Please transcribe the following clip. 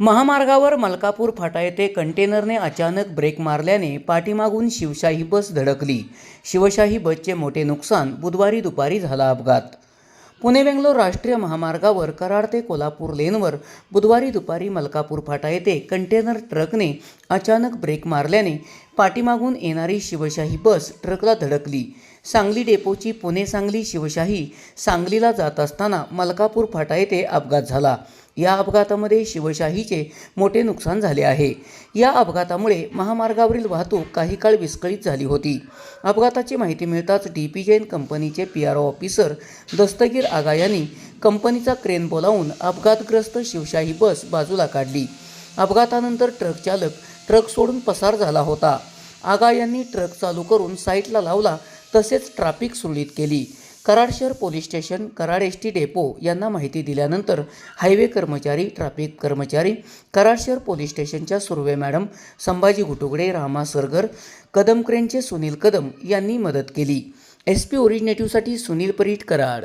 महामार्गावर मलकापूर फाटा येथे कंटेनरने अचानक ब्रेक मारल्याने पाठीमागून शिवशाही बस धडकली. शिवशाही बसचे मोठे नुकसान बुधवारी दुपारी झाला अपघात. पुणे बेंगलोर राष्ट्रीय महामार्गावर कराड ते कोल्हापूर लेनवर बुधवारी दुपारी मलकापूर फाटा येथे कंटेनर ट्रकने अचानक ब्रेक मारल्याने पाठीमागून येणारी शिवशाही बस ट्रकला धडकली. सांगली डेपोची पुणे सांगली शिवशाही सांगलीला जात असताना मलकापूर फाटा येथे अपघात झाला. या अपघातामध्ये शिवशाहीचे मोठे नुकसान झाले आहे. या अपघातामुळे महामार्गावरील वाहतूक काही काळ विस्कळीत झाली होती. अपघाताची माहिती मिळताच डी पी जैन कंपनीचे P R O officer Dastagir Aga यांनी कंपनीचा क्रेन बोलावून अपघातग्रस्त शिवशाही बस बाजूला काढली. अपघातानंतर ट्रक चालक ट्रक सोडून पसार झाला होता. आगा यांनी ट्रक चालू करून साईटला लावला तसेच ट्रॅफिक सुरळीत केली. कराड शहर police station Karad S T depot यांना माहिती दिल्यानंतर हायवे कर्मचारी ट्रॅफिक कर्मचारी कराड शहर पोलीस स्टेशनच्या सुर्वे मॅडम संभाजी घुटुगडे रामा सरगर कदम क्रेनचे सुनील कदम यांनी मदत केली. एस पी ओरिजिनेटिव्हसाठी सुनील परीट कराड.